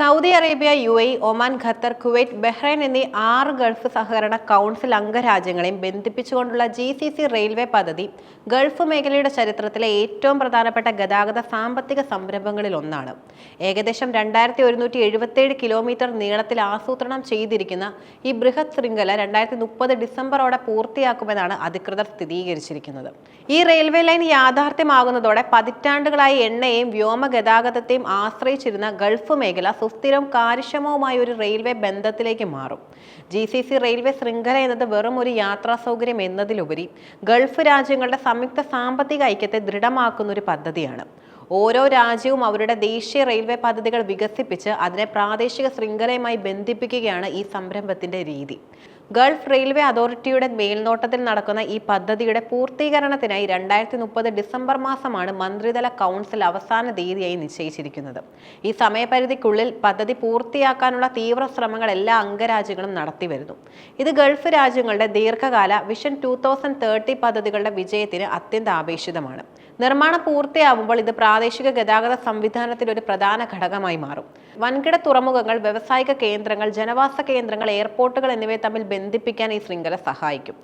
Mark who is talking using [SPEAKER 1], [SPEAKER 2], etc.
[SPEAKER 1] Saudi Arabia U A Oman Qatar Kuwait Bahrain എന്നീ ആറ് Gulf സഹകരണ കൗൺസിൽ അംഗരാജ്യങ്ങളെയും ബന്ധിപ്പിച്ചുകൊണ്ടുള്ള ജി സി സി റെയിൽവേ പദ്ധതി ഗൾഫ് മേഖലയുടെ ചരിത്രത്തിലെ ഏറ്റവും പ്രധാനപ്പെട്ട ഗതാഗത സാമ്പത്തിക സംരംഭങ്ങളിൽ ഒന്നാണ്. ഏകദേശം രണ്ടായിരത്തി ഒരുന്നൂറ്റി എഴുപത്തേഴ് കിലോമീറ്റർ നീളത്തിൽ ആസൂത്രണം ചെയ്തിരിക്കുന്ന ഈ ബൃഹത് ശൃംഖല രണ്ടായിരത്തി മുപ്പത് ഡിസംബറോടെ പൂർത്തിയാക്കുമെന്നാണ് അധികൃതർ സ്ഥിരീകരിച്ചിരിക്കുന്നത്. ഈ റെയിൽവേ ലൈൻ യാഥാർത്ഥ്യമാകുന്നതോടെ പതിറ്റാണ്ടുകളായി എണ്ണയെയും വ്യോമ ഗതാഗതത്തെയും ആശ്രയിച്ചിരുന്ന ഗൾഫ് മേഖല സുസ്ഥിരവും കാര്യക്ഷമവുമായ ഒരു റെയിൽവേ ബന്ധത്തിലേക്ക് മാറും. ജി സി സി റെയിൽവേ ശൃംഖല എന്നത് വെറും ഒരു യാത്രാ സൗകര്യം എന്നതിലുപരി ഗൾഫ് രാജ്യങ്ങളുടെ സംയുക്ത സാമ്പത്തിക ഐക്യത്തെ ദൃഢമാക്കുന്ന ഒരു പദ്ധതിയാണ്. ഓരോ രാജ്യവും അവരുടെ ദേശീയ റെയിൽവേ പദ്ധതികൾ വികസിപ്പിച്ച് അതിനെ പ്രാദേശിക ശൃംഖലയുമായി ബന്ധിപ്പിക്കുകയാണ് ഈ സംരംഭത്തിന്റെ രീതി. ഗൾഫ് റെയിൽവേ അതോറിറ്റിയുടെ മേൽനോട്ടത്തിൽ നടക്കുന്ന ഈ പദ്ധതിയുടെ പൂർത്തീകരണത്തിനായി രണ്ടായിരത്തി മുപ്പത് ഡിസംബർ മാസമാണ് മന്ത്രിതല കൗൺസിൽ അവസാന തീയതിയായി നിശ്ചയിച്ചിരിക്കുന്നത്. ഈ സമയപരിധിക്കുള്ളിൽ പദ്ധതി പൂർത്തിയാക്കാനുള്ള തീവ്ര ശ്രമങ്ങൾ എല്ലാ അംഗരാജ്യങ്ങളും നടത്തിവരുന്നു. ഇത് ഗൾഫ് രാജ്യങ്ങളുടെ ദീർഘകാല വിഷൻ ടൂ തൗസൻഡ് തേർട്ടി പദ്ധതികളുടെ വിജയത്തിന് അത്യന്താപേക്ഷിതമാണ് നിർമ്മാണം പൂർത്തിയാവുമ്പോൾ ഇത് പ്രാദേശിക ഗതാഗത സംവിധാനത്തിന്റെ ഒരു പ്രധാന ഘടകമായി മാറും. വൻകിട തുറമുഖങ്ങൾ വ്യവസായിക കേന്ദ്രങ്ങൾ ജനവാസ കേന്ദ്രങ്ങൾ എയർപോർട്ടുകൾ എന്നിവയെ തമ്മിൽ ബന്ധിപ്പിക്കാൻ ഈ ശൃംഖല സഹായിക്കും.